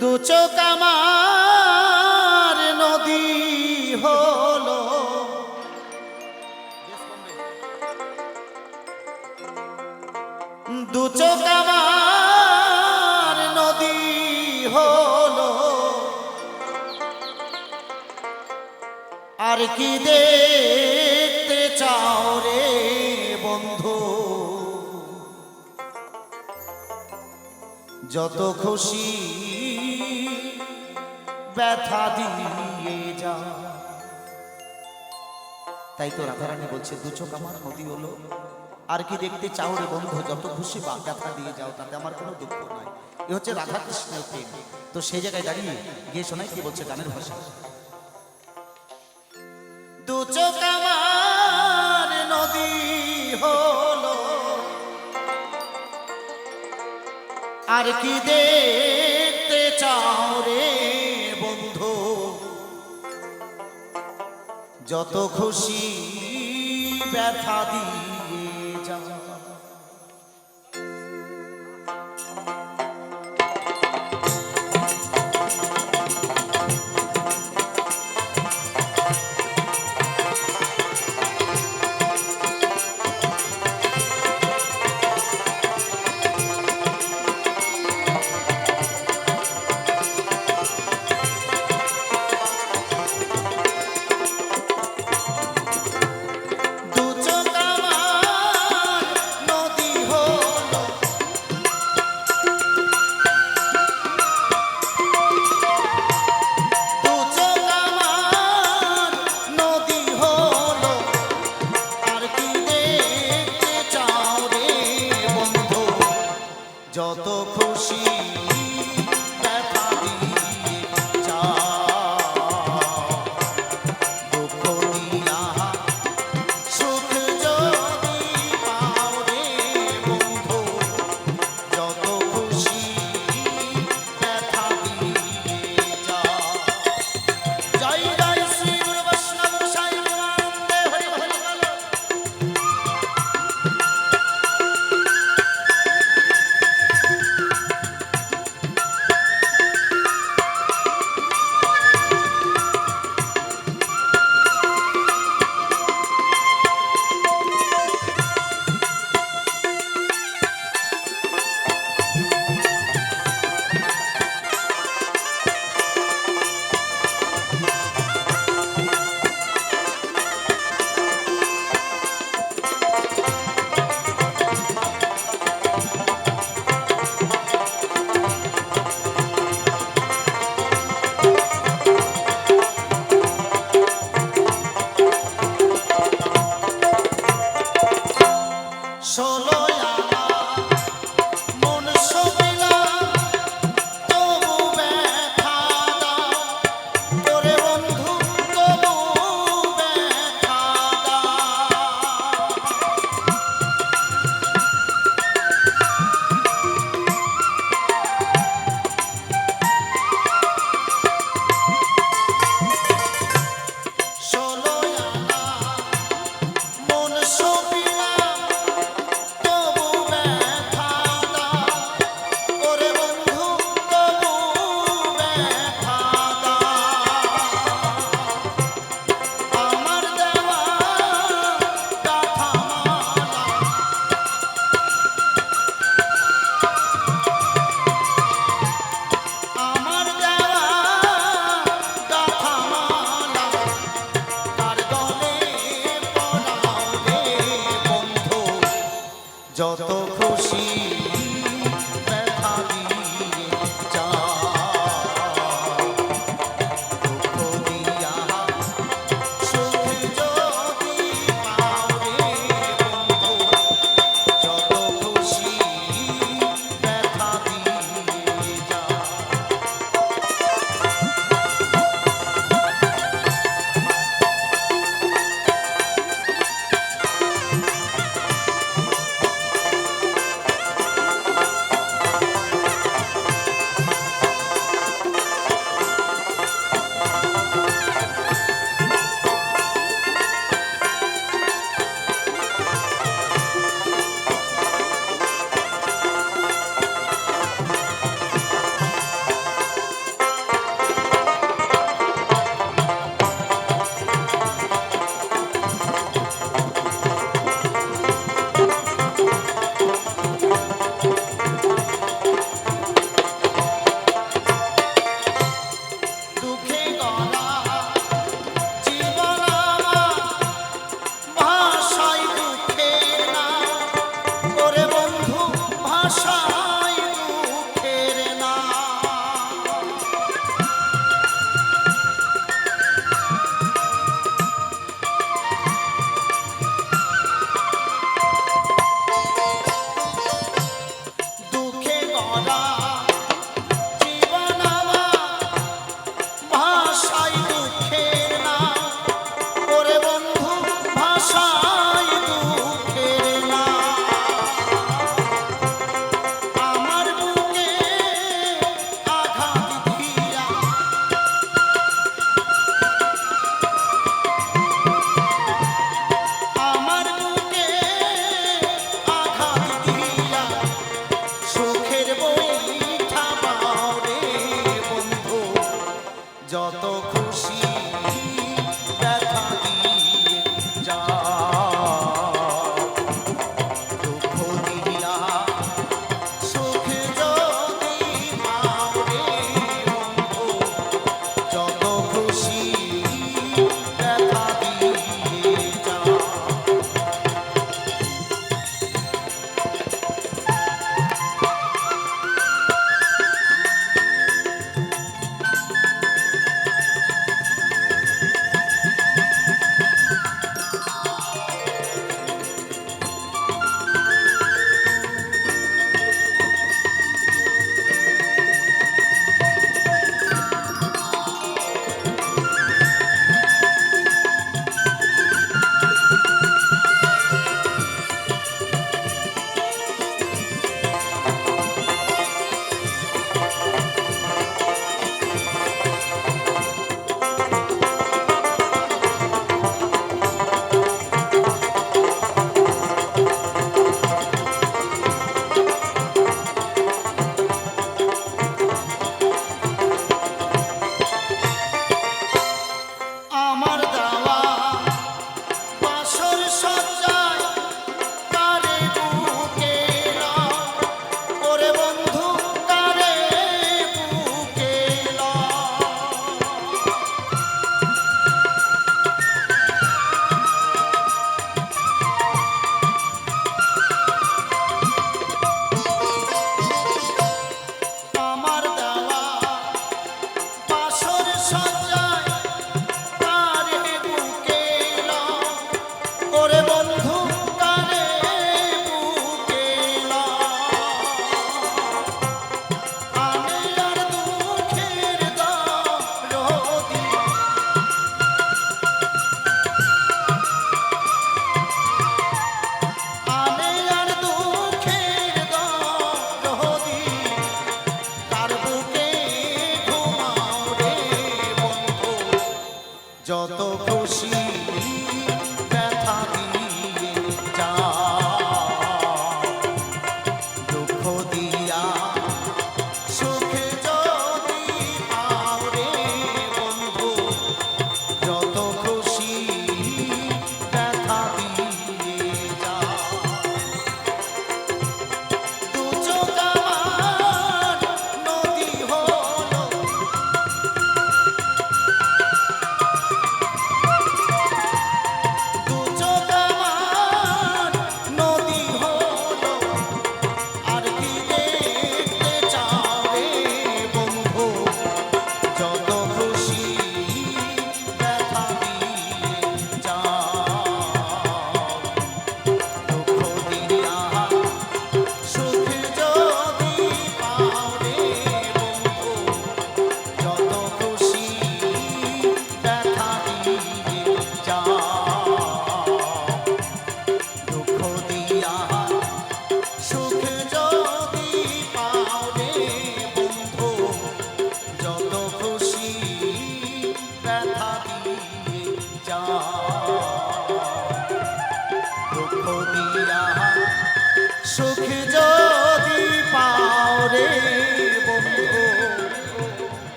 দু আমার নদী হলো। দু আমার নদী হলো। আর কি দেখতে চাও রে বন্ধু? যত খুশি ব্যথা দিয়ে যা। তাই তো রাধারানী বলছে, দু চোখ আমার নদী হলো। আর কি দেখতে চাও রে বন্ধু, যত খুশি বা ব্যথা দিয়ে যাও, তাতে আমার কোনো দুঃখ নাই। এ হচ্ছে রাধা কৃষ্ণের প্রেম। তো সেই জায়গায় দাঁড়িয়ে গিয়ে শোনাই কি বলছে গানের ভাষা। দু চোখ আমার নদী হলো। আর কি দেখতে চাও রে যত খুশি ব্যথা দিয়ে 上等。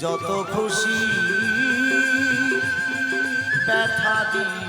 যত খুশি ব্যথা দিয়ে